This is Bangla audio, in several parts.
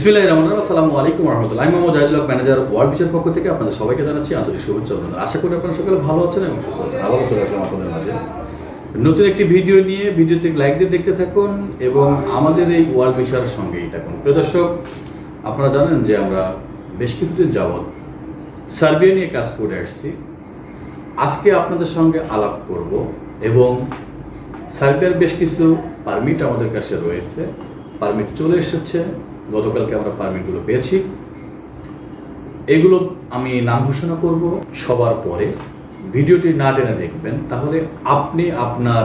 বিসমিল্লাহির রহমানির রহিম। আসসালামু আলাইকুম রহমতুল্লাহ। আমি মোহাম্মদ জাহিদুল্লাহ ম্যানেজার ওয়ার্ল্ড বিচার পক্ষ থেকে আপনাদের সবাইকে জানাচ্ছি আন্তরিক শুভেচ্ছা অভিনন্দন। আশা করি আপনারা সকলে ভালো আছেন এবং সুস্থ আছেন। আবারও চলে আসলাম আপনাদের মাঝে। নতুন একটি ভিডিও নিয়ে, ভিডিওতে লাইক দিয়ে দেখতে থাকুন এবং আমাদের এই ওয়ার্ল্ড বিচারের সঙ্গেই থাকুন। প্রিয় দর্শক, আপনারা জানেন যে আমরা বেশ কিছুদিন যাবৎ সার্বিয়া নিয়ে কাজ করে আসছি। আজকে আপনাদের সঙ্গে আলাপ করব এবং সার্বিয়ার বেশ কিছু পারমিট আমাদের কাছে রয়েছে। পারমিট চলে এসেছে। গতকালকে আমরা পারমিটগুলো পেয়েছি। এগুলো আমি নাম ঘোষণা করব সবার পরে। ভিডিওটি না টেনে দেখবেন, তাহলে আপনি আপনার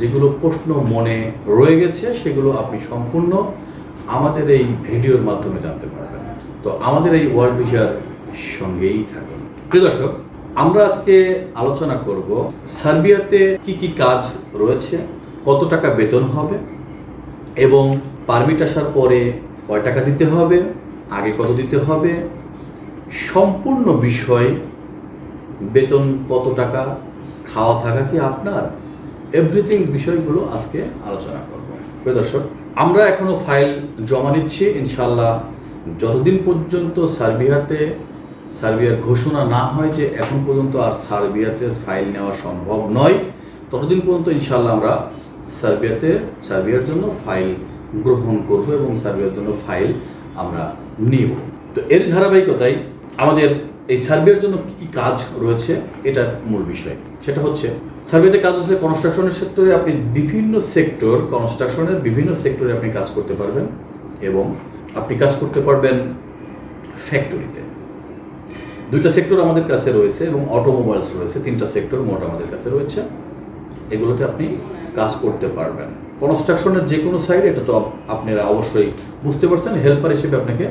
যেগুলো প্রশ্ন মনে রয়ে গেছে, সেগুলো আপনি সম্পূর্ণ আমাদের এই ভিডিওর মাধ্যমে জানতে পারবেন। তো আমাদের এই ওয়ার্ল্ড ভিসার সঙ্গেই থাকুন। প্রিয় দর্শক, আমরা আজকে আলোচনা করব সার্বিয়াতে কি কি কাজ রয়েছে, কত টাকা বেতন হবে, এবং পারমিট আসার পরে কয় টাকা দিতে হবে, আগে কত দিতে হবে, সম্পূর্ণ বিষয়, বেতন কত টাকা, খাওয়া থাকা কি আপনার এভরিথিং বিষয়গুলো আজকে আলোচনা করব। প্রিয় দর্শক, আমরা এখনও ফাইল জমা নিচ্ছি ইনশাল্লাহ যতদিন পর্যন্ত সার্বিয়াতে, সার্বিয়ার ঘোষণা না হয় যে এখন পর্যন্ত আর সার্বিয়াতে ফাইল নেওয়া সম্ভব নয়, ততদিন পর্যন্ত ইনশাল্লাহ আমরা সার্বিয়াতে, সার্বিয়ার জন্য ফাইল গ্রহণ করব এবং সার্বিয়ার জন্য ফাইল আমরা নিব। তো এর ধারাবাহিকতায় আমাদের এই সার্ভের জন্য কি কি কাজ রয়েছে, এটার মূল বিষয়। সেটা হচ্ছে, সার্ভেতে কাজ হচ্ছে কনস্ট্রাকশনের সেক্টরে আপনি বিভিন্ন সেক্টর কনস্ট্রাকশনের বিভিন্ন সেক্টরে আপনি কাজ করতে পারবেন এবং আপনি কাজ করতে পারবেন ফ্যাক্টরিতে দুইটা সেক্টর আমাদের কাছে রয়েছে এবং অটোমোবাইলস রয়েছে, তিনটা সেক্টর মোট আমাদের কাছে রয়েছে। এগুলোতে আপনি কাজ করতে পারবেন। কনস্ট্রাকশনের যে কোনো সাইড এটা তো আপনারা অবশ্যই বুঝতে পারছেন হেল্পার হিসেবে আপনাকে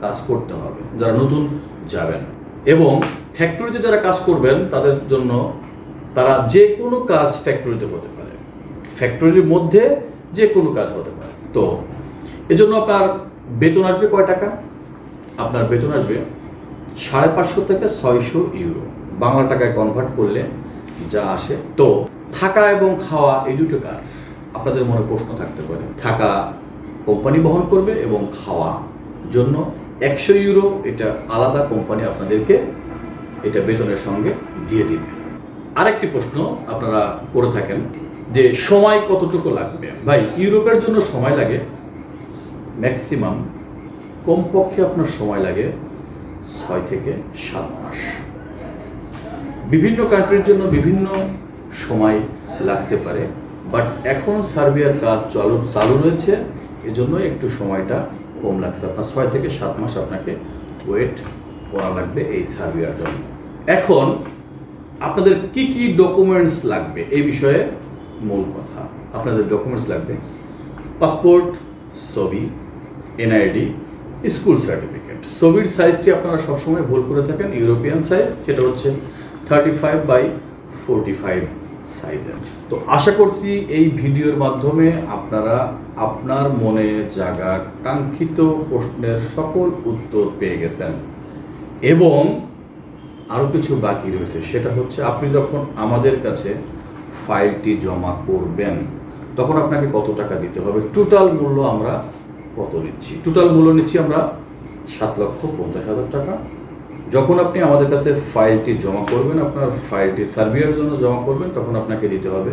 কাজ করতে হবে, যারা নতুন যাবেন। এবং ফ্যাক্টরিতে যারা কাজ করবেন, তাদের জন্য তারা যে কোনো কাজ ফ্যাক্টরিতে হতে পারে। ফ্যাক্টরির মধ্যে যে কোনো কাজ হতে পারে। তো, এজন্য আপনার বেতন আসবে কয় টাকা? আপনার বেতন আসবে সাড়ে পাঁচশো থেকে ছয়শো ইউরো। বাংলা টাকায় কনভার্ট করলে যা আসে। তো, থাকা এবং খাওয়া এই দুটো কার আপনাদের মনে প্রশ্ন থাকতে পারে। থাকা কোম্পানি বহন করবে এবং খাওয়া জন্য একশো ইউরো এটা আলাদা কোম্পানি আপনাদেরকে এটা বেতনের সঙ্গে দিয়ে দিবে। আরেকটি প্রশ্ন আপনারা করে থাকেন যে সময় কতটুকু লাগবে? ভাই, ইউরোপের জন্য সময় লাগে ম্যাক্সিমাম কমপক্ষে আপনার সময় লাগে ছয় থেকে সাত মাস। বিভিন্ন কান্ট্রির জন্য বিভিন্ন সময় লাগতে পারে। বাট এখন সার্বিয়ার কাজ চালু চালু রয়েছে। এজন্য একটু সময়টা কম লাগছে। আপনার ছয় থেকে সাত মাস আপনাকে ওয়েট করা লাগবে এই সার্বিয়ার জন্য। এখন আপনাদের কি কি ডকুমেন্টস লাগবে? এই বিষয়ে মূল কথা। আপনাদের ডকুমেন্টস লাগবে। পাসপোর্ট ছবি এনআইডি স্কুল সার্টিফিকেট ছবির সাইজটি আপনারা সবসময় ভুল করে থাকেন। ইউরোপিয়ান সাইজ সেটা হচ্ছে thirty five by forty five সাইজের তো আশা করছি এই ভিডিওর মাধ্যমে আপনারা আপনার মনে জাগা কাঙ্ক্ষিত প্রশ্নের সকল উত্তর পেয়ে গেছেন। এবং আরও কিছু বাকি রয়েছে, সেটা হচ্ছে আপনি যখন আমাদের কাছে ফাইলটি জমা করবেন, তখন আপনাকে কত টাকা দিতে হবে? টোটাল মূল্য আমরা কত নিচ্ছি? টোটাল মূল্য নিচ্ছি আমরা সাত লক্ষ পঞ্চাশ হাজার টাকা। যখন আপনি আমাদের কাছে ফাইলটি জমা করবেন, আপনার ফাইলটি সার্ভিয়ার জন্য জমা করবেন, তখন আপনাকে দিতে হবে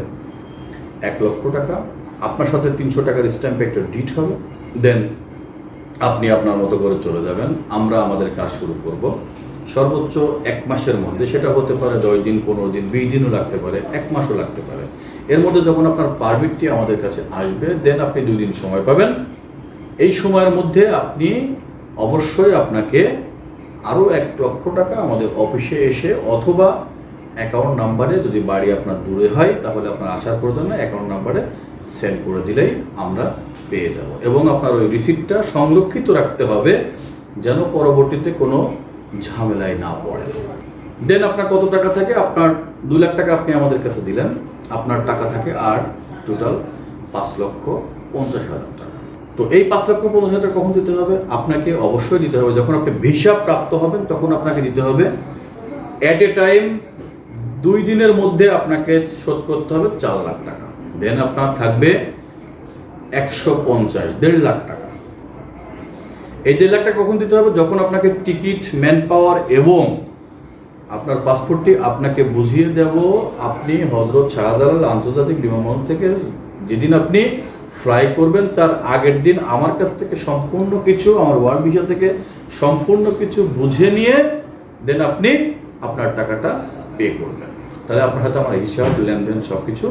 এক লক্ষ টাকা। আপনার সাথে তিনশো টাকার স্ট্যাম্পে একটা ডিট হবে। দেন আপনি আপনার মতো করে চলে যাবেন। আমরা আমাদের কাজ শুরু করব। সর্বোচ্চ এক মাসের মধ্যে, সেটা হতে পারে দশ দিন, পনেরো দিন, বিশ দিনও লাগতে পারে, এক মাসও লাগতে পারে। এর মধ্যে যখন আপনার পারমিটটি আমাদের কাছে আসবে দেন আপনি দুই দিন সময় পাবেন। এই সময়ের মধ্যে আপনি অবশ্যই আপনাকে আরও এক লক্ষ টাকা আমাদের অফিসে এসে অথবা অ্যাকাউন্ট নাম্বারে যদি বাড়ি আপনার দূরে হয়, তাহলে আপনার আসার প্রয়োজন না অ্যাকাউন্ট নাম্বারে সেন্ড করে দিলেই আমরা পেয়ে যাব। এবং আপনার ওই রিসিপ্টটা সংরক্ষিত রাখতে হবে, যেন পরবর্তীতে কোনো ঝামেলায় না পড়ে। দেন আপনার কত টাকা থাকে? আপনার দু লাখ টাকা আপনি আমাদের কাছে দিলেন। আপনার টাকা থাকে আর টোটাল পাঁচ লক্ষ পঞ্চাশ হাজার। তো এই পাঁচ লক্ষ পঞ্চাশ হাজার কখন দিতে হবে? আপনাকে অবশ্যই দিতে হবে। যখন আপনি ভিসা প্রাপ্ত হবেন, তখন আপনাকে দিতে হবে অ্যাট এ টাইম দুই দিনের মধ্যে আপনাকে শোধ করতে হবে চার লাখ টাকা। দেন আপনার থাকবে একশো পঞ্চাশ, দেড় লাখ টাকা। এই দেড় লাখ টাকা কখন দিতে হবে? যখন আপনাকে টিকিট ম্যান পাওয়ার এবং আপনার পাসপোর্টটি আপনাকে বুঝিয়ে দেব, আপনি হজরত শাহজালাল আন্তর্জাতিক বিমানবন্দর থেকে যেদিন আপনি ফ্লাই করবেন, তার আগের দিন আমার কাছ থেকে সম্পূর্ণ কিছু, আমার ওয়ার্ল্ড ভিসা থেকে সম্পূর্ণ কিছু বুঝে নিয়ে দেন আপনি আপনার টাকাটা পে করবেন। তাহলে আপনার হাতে আমার হিসাব, লেনদেন সব কিছু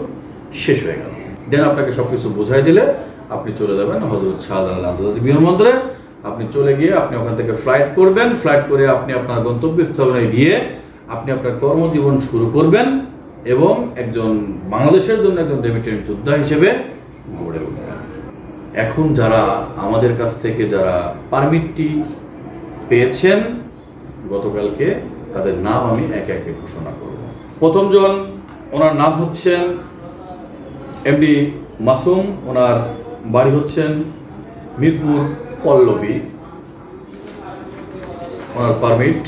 শেষ হয়ে গেল। দেন আপনাকে সব কিছু বোঝাই দিলে আপনি চলে যাবেন হজরত শাহজালাল আন্তর্জাতিক বিমানবন্দরে। আপনি চলে গিয়ে আপনি ওখান থেকে ফ্লাইট করবেন। ফ্লাইট করে আপনি আপনার গন্তব্যস্থলে গিয়ে আপনি আপনার কর্মজীবন শুরু করবেন এবং একজন বাংলাদেশের জন্য একজন রেমিটেন্ট যোদ্ধা হিসেবে গড়ে উঠবেন এখন যারা আমাদের কাছ থেকে যারা পারমিটটি পেয়েছেন, গতকালকে তাদের নাম আমি একে একে ঘোষণা করব। প্রথমজন ওনার নাম হচ্ছেন এমডি মাসুম, ওনার বাড়ি হচ্ছেন মিরপুর পল্লবী। ওনার পারমিট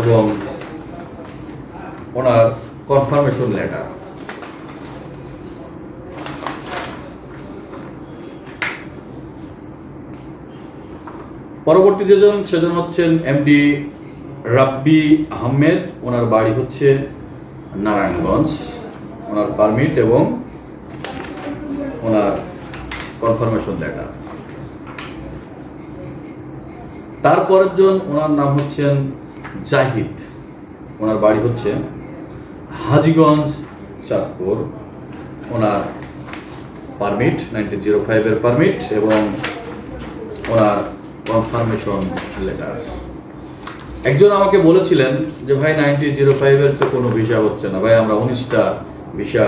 এবং ওনার কনফার্মেশন লেটার। পরবর্তী যেজন সেজন হচ্ছেন এমডি রাব্বি আহমেদ। ওনার বাড়ি হচ্ছে নারায়ণগঞ্জ। ওনার পারমিট এবং ওনার কনফার্মেশন লেটার তারপরের জন, ওনার নাম হচ্ছেন জাহিদ। ওনার বাড়ি হচ্ছে হাজিগঞ্জ, চাঁদপুর। ওনার পারমিট নাইনটিন জিরো ফাইভের পারমিট এবং ওনার কনফার্মেশন লেটার একজন আমাকে বলেছিলেন যে, ভাই নাইনটিন জিরো ফাইভের তো কোনো ভিসা হচ্ছে না। ভাই, আমরা উনিশটা ভিসা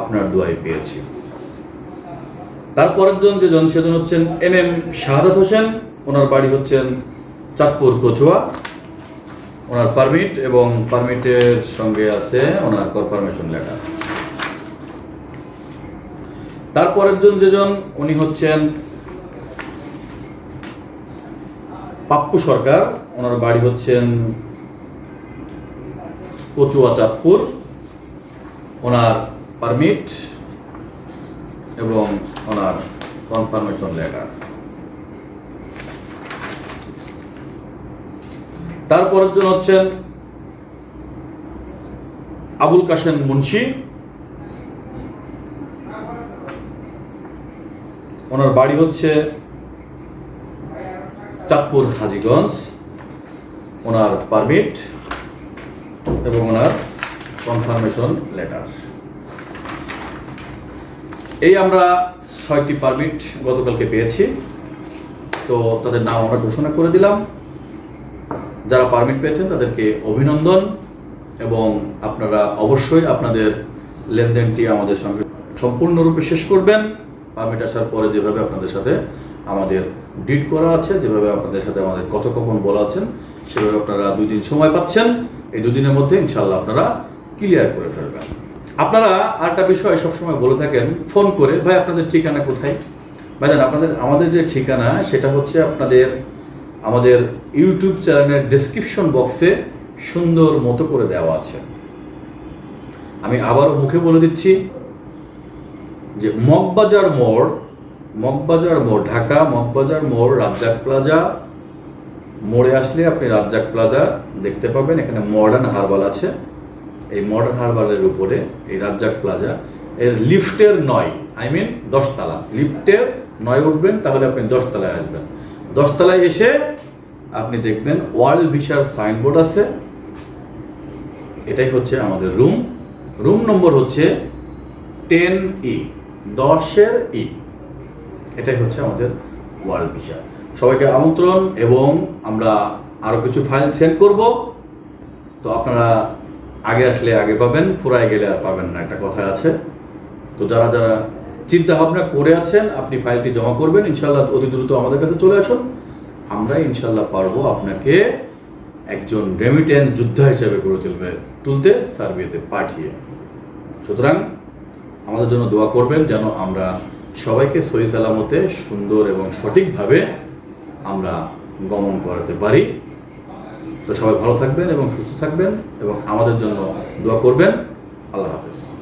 আপনার দোয়াই পেয়েছি। তারপরের জন যে জন সেজন হচ্ছেন এম এম শাহাদাত হোসেন, ওনার বাড়ি হচ্ছেন চাঁদপুর, কচুয়া। ওনার পারমিট এবং পারমিটের সঙ্গে আছে ওনার কনফার্মেশন লেটার তারপরের জন যেজন উনি হচ্ছেন পাপ্পু সরকার, ওনার বাড়ি হচ্ছেন কচুয়া চাঁদপুর ওনার পারমিট এবং ওনার কনফার্মেশন লেটার তারপরের জন হচ্ছেন আবুল কাশেম মুন্সি। ওনার বাড়ি হচ্ছে চাঁদপুর হাজিগঞ্জ, ওনার পারমিট এবং ওনার কনফার্মেশন লেটার এই আমরা ছয়টি পারমিট গতকালকে পেয়েছি। তো তাদের নাম আমরা ঘোষণা করে দিলাম। যারা পারমিট পেয়েছেন তাদেরকে অভিনন্দন এবং আপনারা অবশ্যই আপনাদের লেনদেনটি আমাদের সঙ্গে সম্পূর্ণরূপে শেষ করবেন। পারমিট আসার পরে যেভাবে আপনাদের সাথে আমাদের ডিট করা আছে, যেভাবে আপনাদের সাথে আমাদের কথোপকথন বলা আছেন সেভাবে আপনারা দুই দিন সময় পাচ্ছেন। এই দুদিনের মধ্যে ইনশাল্লাহ আপনারা ক্লিয়ার করে ফেলবেন। আপনারা আরেকটা বিষয় সবসময় বলে থাকেন, ফোন করে, ভাই, আপনাদের ঠিকানা কোথায়? ভাইজান, আপনাদের, আমাদের যে ঠিকানা, সেটা হচ্ছে আপনাদের, আমাদের ইউটিউব চ্যানেলের ডেসক্রিপশন বক্সে সুন্দর মতো করে দেওয়া আছে। আমি আবারও মুখে বলে দিচ্ছি যে মগবাজার মোড় মগবাজার মোড়, ঢাকা মগবাজার মোড়, রাজ্জাক প্লাজা। মোড়ে আসলে আপনি রাজ্জাক প্লাজা দেখতে পাবেন। এখানে মডার্ন হারবাল আছে। এই মডার্ন হারবালের উপরে এই রাজ্জাক প্লাজা। এর লিফটের নয় আই মিন দশতলা। লিফটের নয় উঠবেন, তাহলে আপনি দশতলায় আসবেন। দশতলায় এসে আপনি দেখবেন ওয়ার্ল্ড ভিসার সাইনবোর্ড আছে। এটাই হচ্ছে আমাদের রুম। রুম নম্বর হচ্ছে টেন ই, দশের ই। এটাই হচ্ছে আমাদের ওয়ার্ল্ড ভিসা সবাইকে আমন্ত্রণ এবং আমরা আরও কিছু ফাইল সেন্ড করব। তো আপনারা আগে আসলে আগে পাবেন, ফুরায় গেলে আর পাবেন না, একটা কথা আছে। তো যারা যারা চিন্তা ভাবনা করে আছেন, আপনি ফাইলটি জমা করবেন ইনশাল্লাহ অতি দ্রুত আমাদের কাছে চলে আসুন। আমরা ইনশাল্লাহ পারব আপনাকে একজন রেমিটেন্স যোদ্ধা হিসেবে গড়ে তুলবে, তুলতে সার্বিয়াতে পাঠিয়ে। সুতরাং আমাদের জন্য দোয়া করবেন যেন আমরা সবাইকে সহি সালামতে সুন্দর এবং সঠিকভাবে আমরা গমন করাতে পারি। তো সবাই ভালো থাকবেন এবং সুস্থ থাকবেন এবং আমাদের জন্য দোয়া করবেন। আল্লাহ হাফেজ।